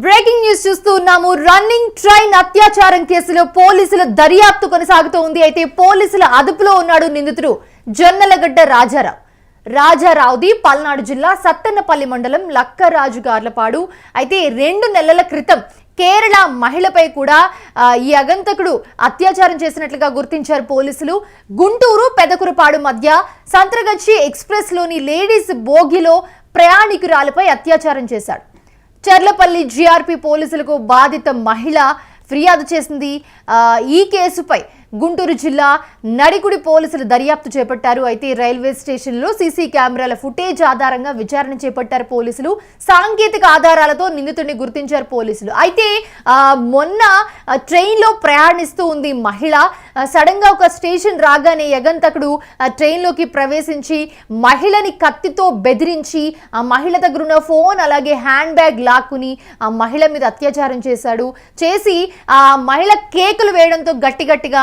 Breaking news చూస్తూ ఉన్నాము. Running train అత్యాచారం కేసులో పోలీసుల దర్యాప్తు కొనసాగుతూ ఉంది. అయితే పోలీసుల అదుపులో ఉన్నాడు నిందితుడు జొన్నలగడ్డ రాజారావు. రాజారావుది పల్నాడు జిల్లా సత్తన్నపల్లి మండలం లక్కరాజు గార్లపాడు. అయితే రెండు నెలల క్రితం కేరళ మహిళపై కూడా ఈ అగంతకుడు అత్యాచారం చేసినట్లుగా గుర్తించారు పోలీసులు. గుంటూరు పెదకురపాడు మధ్య సంత్రగచ్చి ఎక్స్ప్రెస్లోని లేడీస్ బోగిలో ప్రయాణికురాలపై అత్యాచారం చేశాడు. చర్లపల్లి జీఆర్పీ పోలీసులకు బాధిత మహిళ ఫిర్యాదు చేసింది. ఈ కేసుపై గుంటూరు జిల్లా నడికుడి పోలీసులు దర్యాప్తు చేపట్టారు. అయితే రైల్వే స్టేషన్లో సీసీ కెమెరాల ఫుటేజ్ ఆధారంగా విచారణ చేపట్టారు పోలీసులు. సాంకేతిక ఆధారాలతో నిందితుడిని గుర్తించారు పోలీసులు. అయితే మొన్న ట్రైన్లో ప్రయాణిస్తూ ఉంది మహిళ. సడన్గా ఒక స్టేషన్ రాగానే యగంతకుడు ఆ, ట్రైన్లోకి ప్రవేశించి మహిళని కత్తితో బెదిరించి ఆ మహిళ దగ్గర ఉన్న ఫోన్ అలాగే హ్యాండ్ బ్యాగ్ లాక్కుని ఆ మహిళ మీద అత్యాచారం చేశాడు. చేసి ఆ మహిళ కేకులు వేయడంతో గట్టి గట్టిగా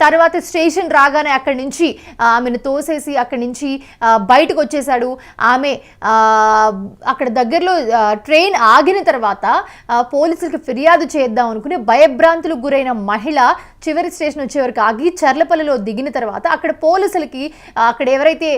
తర్వాత స్టేషన్ రాగానే అక్కడి నుంచి ఆమెను తోసేసి అక్కడి నుంచి బయటకు వచ్చేసాడు ఆమె అక్కడ దగ్గరలో ట్రైన్ ఆగిన తర్వాత పోలీసులకు ఫిర్యాదు చేద్దాం అనుకుని భయభ్రాంతులకు గురైన మహిళ చివరి స్టేషన్ వచ్చే వరకు ఆగి చర్లపల్లిలో దిగిన తర్వాత అక్కడ పోలీసులకి అక్కడ ఎవరైతే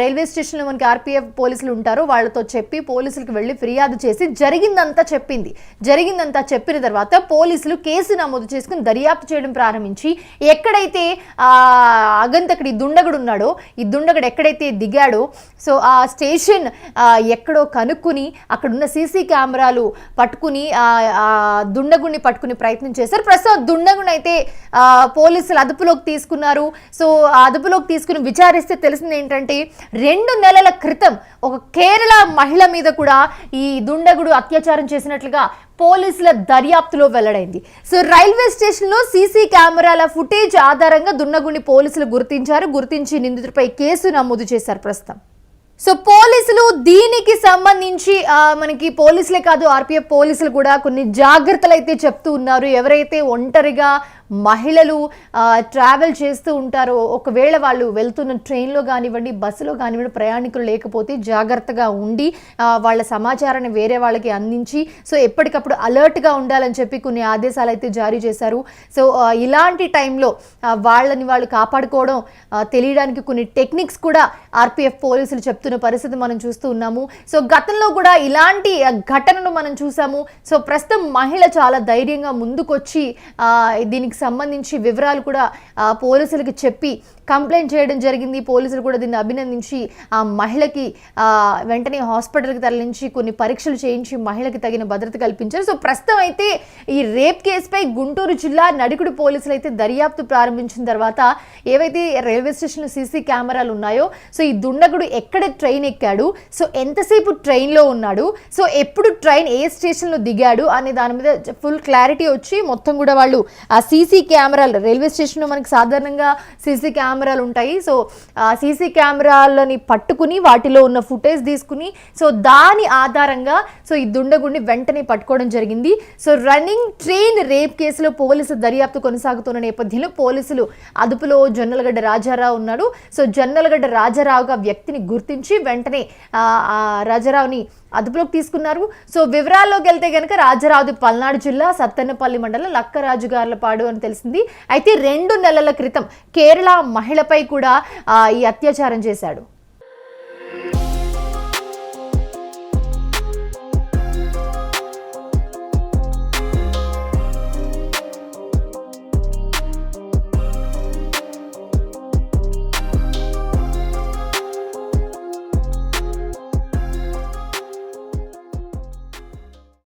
రైల్వే స్టేషన్లో మనకి ఆర్పీఎఫ్ పోలీసులు ఉంటారో వాళ్ళతో చెప్పి పోలీసులకు వెళ్ళి ఫిర్యాదు చేసి జరిగిందంతా చెప్పింది. జరిగిందంతా చెప్పిన తర్వాత పోలీసులు కేసు నమోదు చేసుకుని దర్యాప్తు చేయడం ప్రారంభించి ఎక్కడ ఎక్కడైతే ఆ అగంతకుడు ఈ దుండగుడు ఉన్నాడో ఈ దుండగుడు ఎక్కడైతే దిగాడో సో ఆ స్టేషన్ ఎక్కడో కనుక్కుని అక్కడున్న సీసీ కెమెరాలు పట్టుకుని ఆ దుండగుడిని పట్టుకునే ప్రయత్నం చేశారు. ప్రస్తుతం దుండగుని అయితే పోలీసులు అదుపులోకి తీసుకున్నారు. సో ఆ అదుపులోకి తీసుకుని విచారిస్తే తెలిసింది ఏంటంటే రెండు నెలల క్రితం ఒక కేరళ మహిళ మీద కూడా ఈ దుండగుడు అత్యాచారం చేసినట్లుగా పోలీసుల దర్యాప్తులో వెల్లడైంది. సో రైల్వే స్టేషన్లో సీసీ కెమెరాల ఫుటేజ్ ఆధారంగా దున్నగుండి పోలీసులు గుర్తించారు. గుర్తించి నిందితుడిపై కేసు నమోదు చేశారు ప్రస్తుతం. సో పోలీసులు దీనికి సంబంధించి మనకి పోలీసులే కాదు ఆర్పిఎఫ్ పోలీసులు కూడా కొన్ని జాగ్రత్తలు అయితే చెప్తూ ఉన్నారు. ఎవరైతే ఒంటరిగా మహిళలు ట్రావెల్ చేస్తూ ఉంటారో ఒకవేళ వాళ్ళు వెళ్తున్న ట్రైన్లో కానివ్వండి బస్సులో కానివ్వండి ప్రయాణికులు లేకపోతే జాగ్రత్తగా ఉండి వాళ్ళ సమాచారాన్ని వేరే వాళ్ళకి అందించి సో ఎప్పటికప్పుడు అలర్ట్గా ఉండాలని చెప్పి కొన్ని ఆదేశాలు అయితే జారీ చేశారు. సో ఇలాంటి టైంలో వాళ్ళని వాళ్ళు కాపాడుకోవడం తెలియడానికి కొన్ని టెక్నిక్స్ కూడా ఆర్పిఎఫ్ పోలీసులు చెప్తున్నారు. చెప్తున్న పరిస్థితి మనం చూస్తూ ఉన్నాము. సో గతంలో కూడా ఇలాంటి ఘటనను మనం చూసాము. సో ప్రస్తుతం మహిళ చాలా ధైర్యంగా ముందుకొచ్చి దీనికి సంబంధించి వివరాలు కూడా పోలీసులకి చెప్పి కంప్లైంట్ చేయడం జరిగింది. పోలీసులు కూడా దీన్ని అభినందించి ఆ మహిళకి వెంటనే హాస్పిటల్కి తరలించి కొన్ని పరీక్షలు చేయించి మహిళకి తగిన భద్రత కల్పించారు. సో ప్రస్తుతం అయితే ఈ రేప్ కేసుపై గుంటూరు జిల్లా నడికుడు పోలీసులు అయితే దర్యాప్తు ప్రారంభించిన తర్వాత ఏవైతే రైల్వే స్టేషన్లో సీసీ కెమెరాలు ఉన్నాయో సో ఈ దుండగుడు ఎక్కడ ట్రైన్ ఎక్కాడు. సో ఎంతసేపు ట్రైన్లో ఉన్నాడు? సో ఎప్పుడు ట్రైన్ ఏ స్టేషన్లో దిగాడు? అనే దాని మీద ఫుల్ క్లారిటీ వచ్చి మొత్తం కూడా వాళ్ళు ఆ సీసీ కెమెరాలు రైల్వే స్టేషన్లో మనకి సాధారణంగా సీసీ కెమెరాలు ఉంటాయి. సో ఆ సీసీ కెమెరాలని పట్టుకుని వాటిలో ఉన్న ఫుటేజ్ తీసుకుని సో దాని ఆధారంగా సో ఈ దుండగుడిని వెంటనే పట్టుకోవడం జరిగింది. సో రన్నింగ్ ట్రైన్ రేప్ కేసులో పోలీసు దర్యాప్తు కొనసాగుతున్న నేపథ్యంలో పోలీసులు అదుపులో జొన్నలగడ్డ రాజారావు ఉన్నాడు సో జొన్నలగడ్డ రాజారావుగా వ్యక్తిని గుర్తించి వెంటనే ఆ, రాజారావుని అదుపులోకి తీసుకున్నారు. సో వివరాల్లోకి వెళ్తే కనుక రాజరావుది పల్నాడు జిల్లా సత్తెనపల్లి మండలం లక్కరాజుగార్లపాడు అని తెలిసింది. అయితే రెండు నెలల క్రితం కేరళ మహిళపై కూడా ఈ అత్యాచారం చేశాడు.